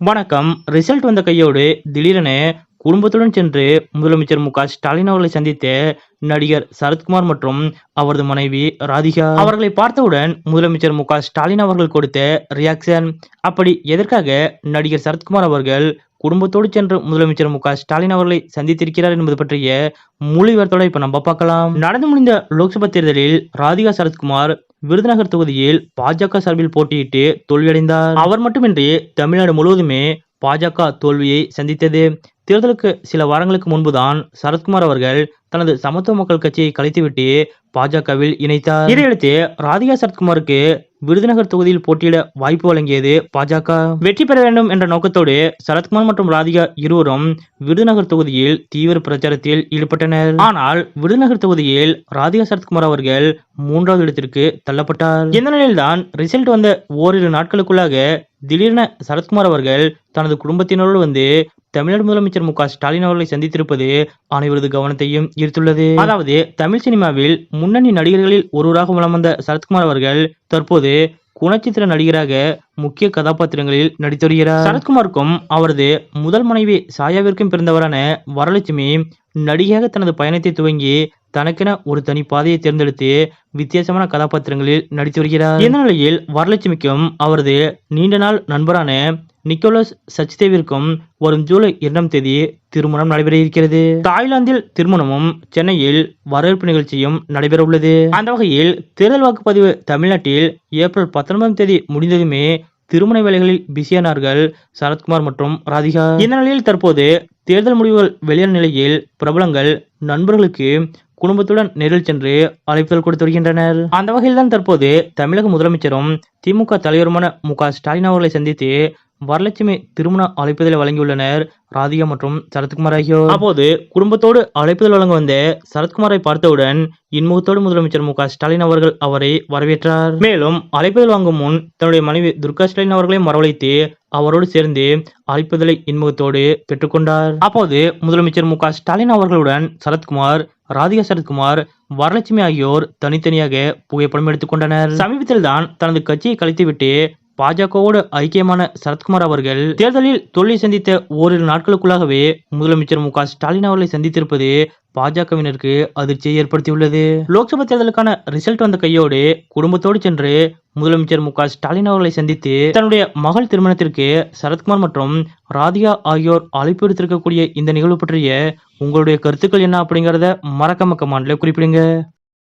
வணக்கம். ரிசல்ட் வந்த கையோடு திடீரென குடும்பத்துடன் சென்று முதலமைச்சர் மு க ஸ்டாலின் அவர்களை சந்தித்த நடிகர் சரத்குமார் மற்றும் அவரது மனைவி ராதிகா. அவர்களை பார்த்தவுடன் முதலமைச்சர் மு க ஸ்டாலின் அவர்கள் கொடுத்த ரியாக்ஷன் அப்படி எதற்காக நடிகர் சரத்குமார் அவர்கள் குடும்பத்தோடு சென்று முதலமைச்சர் மு க ஸ்டாலின் அவர்களை சந்தித்திருக்கிறார் என்பது பற்றிய முழு விவரத்தோட இப்ப நம்ம பார்க்கலாம். நடந்து முடிந்த லோக்சபா தேர்தலில் ராதிகா சரத்குமார் விருதுநகர் தொகுதியில் பாஜக சார்பில் போட்டியிட்டு தோல்வியடைந்தார். அவர் மட்டுமின்றி தமிழ்நாடு முழுவதுமே பாஜக தோல்வியை சந்தித்தது. தேர்தலுக்கு சில வாரங்களுக்கு முன்புதான் சரத்குமார் அவர்கள் தனது சமத்துவ மக்கள் கட்சியை கலைத்துவிட்டு பாஜகவில் இணைத்தார். இதையடுத்து ராதிகா சரத்குமாருக்கு விருதுநகர் தொகுதியில் போட்டியிட வாய்ப்பு வழங்கியது பாஜக. வெற்றி பெற வேண்டும் என்ற நோக்கத்தோடு சரத்குமார் மற்றும் ராதிகா இருவரும் விருதுநகர் தொகுதியில் தீவிர பிரச்சாரத்தில் ஈடுபட்டனர். ஆனால் விருதுநகர் தொகுதியில் ராதிகா சரத்குமார் அவர்கள் மூன்றாவது இடத்திற்கு தள்ளப்பட்டார். இந்த நிலையில்தான் ரிசல்ட் வந்த ஓரிரு நாட்களுக்குள்ளாக திடீரென சரத்குமார் அவர்கள் தனது குடும்பத்தினரோடு வந்து தமிழ்நாடு முதலமைச்சர் மு க ஸ்டாலின் அவர்களை சந்தித்திருப்பது அனைவரது கவனத்தையும் ஈர்த்துள்ளது. அதாவது தமிழ் சினிமாவில் முன்னணி நடிகர்களில் ஒருவராக வலம் வந்த சரத்குமார் அவர்கள் தற்போது குணச்சித்திர நடிகராக முக்கிய கதாபாத்திரங்களில் நடித்து வருகிறார். சரத்குமாருக்கும் அவரது முதல் மனைவி சாயாவிற்கும் பிறந்தவரான வரலட்சுமி நடிகையாக தனது பயணத்தை துவங்கி தனக்கென ஒரு தனி பாதையை தேர்ந்தெடுத்து வித்தியாசமான கதாபாத்திரங்களில் நடித்து வருகிறார். இந்த நிலையில் வரலட்சுமிக்கும் அவரது நீண்ட நாள் நண்பரான நிக்கோலஸ் சச்தேவிற்கும் வரும் ஜூலை இரண்டாம் தேதி திருமணம் நடைபெற இருக்கிறது. தாய்லாந்தில் திருமணமும் சென்னையில் வரவேற்பு நிகழ்ச்சியும் நடைபெற உள்ளது. அந்த வகையில் தேர்தல் வாக்குப்பதிவு தமிழ்நாட்டில் ஏப்ரல் பத்தொன்பதாம் தேதி முடிந்ததுமே திருமண வேலைகளில் பிஸியானார்கள் சரத்குமார் மற்றும் ராதிகா. இந்த நிலையில் தற்போது தேர்தல் முடிவுகள் வெளியான நிலையில் பிரபலங்கள் நண்பர்களுக்கு குடும்பத்துடன் நேரில் சென்று அழைப்புதல் கொடுத்து வருகின்றனர். அந்த வகையில் தான் தற்போது தமிழக முதலமைச்சரும் திமுக தலைவருமான மு க ஸ்டாலின் அவர்களை சந்தித்து வரலட்சுமி திருமண அழைப்புதலை வழங்கியுள்ளனர். ராதிகா மற்றும் சரத்குமார் ஆகியோர். அப்போது குடும்பத்தோடு அழைப்புதல் வழங்க வந்த சரத்குமாரை பார்த்தவுடன் இன்முகத்தோடு முதலமைச்சர் மு ஸ்டாலின் அவர்கள் அவரை வரவேற்றார். மேலும் அழைப்புதல் வாங்கும் முன் தன்னுடைய மனைவி துர்கா ஸ்டாலின் அவர்களையும் வரவழைத்து அவரோடு சேர்ந்து அழைப்புதலை இன்முகத்தோடு பெற்றுக்கொண்டார். அப்போது முதலமைச்சர் மு ஸ்டாலின் அவர்களுடன் சரத்குமார் ராதிகா சரத்குமார் வரலட்சுமி ஆகியோர் தனித்தனியாக புகைப்படம் எடுத்துக்கொண்டனர். சமீபத்தில் தான் தனது கட்சியை கலைத்துவிட்டு பாஜகவோடு ஐக்கியமான சரத்குமார் அவர்கள் தேர்தலில் தோல்வி சந்தித்த ஓரிரு நாட்களுக்குள்ளாகவே முதலமைச்சர் மு ஸ்டாலின் அவர்களை சந்தித்திருப்பது பாஜகவினருக்கு அதிர்ச்சியை ஏற்படுத்தியுள்ளது. லோக்சபா தேர்தலுக்கான ரிசல்ட் வந்த கையோடு குடும்பத்தோடு சென்று முதலமைச்சர் மு ஸ்டாலின் அவர்களை சந்தித்து தன்னுடைய மகள் திருமணத்திற்கு சரத்குமார் மற்றும் ராதிகா ஆகியோர் அழைப்பு எடுத்திருக்கக்கூடிய இந்த நிகழ்வு பற்றிய உங்களுடைய கருத்துக்கள் என்ன அப்படிங்கறத மறக்காம கமாண்ட்ல குறிப்பிடுங்க.